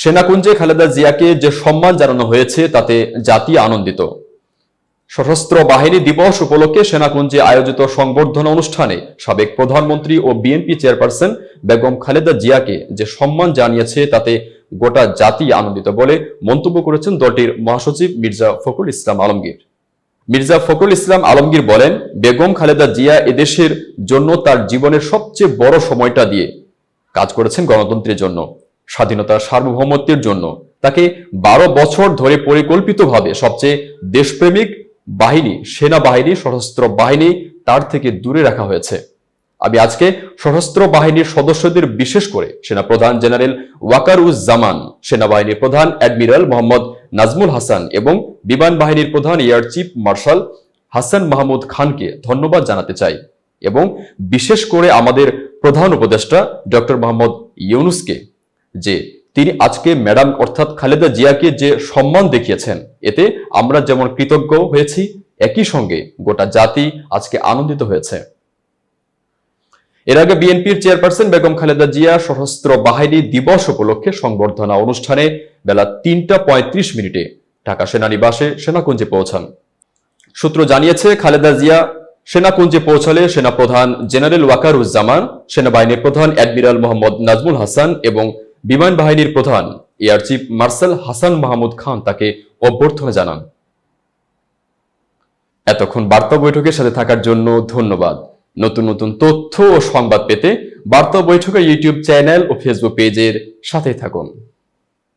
সেনাকুঞ্জে খালেদা জিয়াকে যে সম্মান জানানো হয়েছে, তাতে জাতি আনন্দিত। সশস্ত্র বাহিনী দিবস উপলক্ষে সেনাকুঞ্জে আয়োজিত সংবর্ধনা অনুষ্ঠানে সাবেক প্রধানমন্ত্রী ও বিএনপি চেয়ারপারসন বেগম খালেদা জিয়াকে যে সম্মান জানিয়েছে, তাতে গোটা জাতি আনন্দিত বলে মন্তব্য করেছেন দলটির মহাসচিব মির্জা ফখরুল ইসলাম আলমগীর। মির্জা ফখরুল ইসলাম আলমগীর বলেন, বেগম খালেদা জিয়া এদেশের জন্য তার জীবনের সবচেয়ে বড় সময়টা দিয়ে কাজ করেছেন গণতন্ত্রের জন্য। স্বাধীনতা সার্বভৌমত্বের জন্য। তাকে বারো বছর ধরে পরিকল্পিতভাবে সবচেয়ে দেশপ্রেমিক বাহিনী, সেনাবাহিনী, সশস্ত্র বাহিনী তার থেকে দূরে রাখা হয়েছে। আমি আজকে সশস্ত্র বাহিনীর সদস্যদের বিশেষ করে সেনাপ্রধান জেনারেল ওয়াকারুজ্জামান, সেনাবাহিনীর প্রধান অ্যাডমিরাল মোহাম্মদ নাজমুল হাসান এবং বিমান বাহিনীর প্রধান air chief marshal Hasan Mahmud খানকে ধন্যবাদ জানাতে চাই এবং বিশেষ করে আমাদের প্রধান উপদেষ্টা ডক্টর মোহাম্মদ ইউনুসকে যে তিনি আজকে ম্যাডাম অর্থাৎ খালেদা জিয়াকে যে সম্মান দেখিয়েছেন, এতে আমরা যেমন কৃতজ্ঞ হয়েছি, একই সঙ্গে গোটা জাতি আজকে আনন্দিত হয়েছে। এর আগে বিএনপির চেয়ারপারসন বেগম খালেদা জিয়া সশস্ত্র বাহিনী দিবস উপলক্ষে সংবর্ধনা অনুষ্ঠানে বেলা তিনটা পঁয়ত্রিশ মিনিটে ঢাকা সেনানিবাসে সেনাকুঞ্জে পৌঁছান। সূত্র জানিয়েছে, খালেদা জিয়া সেনাকুঞ্জে পৌঁছালে সেনাপ্রধান জেনারেল ওয়াকারুজ্জামান, সেনাবাহিনীর প্রধান অ্যাডমিরাল মোহাম্মদ নাজমুল হাসান এবং বিমান বাহিনীর প্রধান air chief marshal Hasan Mahmud Khan তাকে অভ্যর্থনা জানান। এতক্ষণ বার্তা বৈঠকের সাথে থাকার জন্য ধন্যবাদ। নতুন নতুন তথ্য ও সংবাদ পেতে বার্তা বৈঠকের ইউটিউব চ্যানেল ও ফেসবুক পেজের সাথে থাকুন।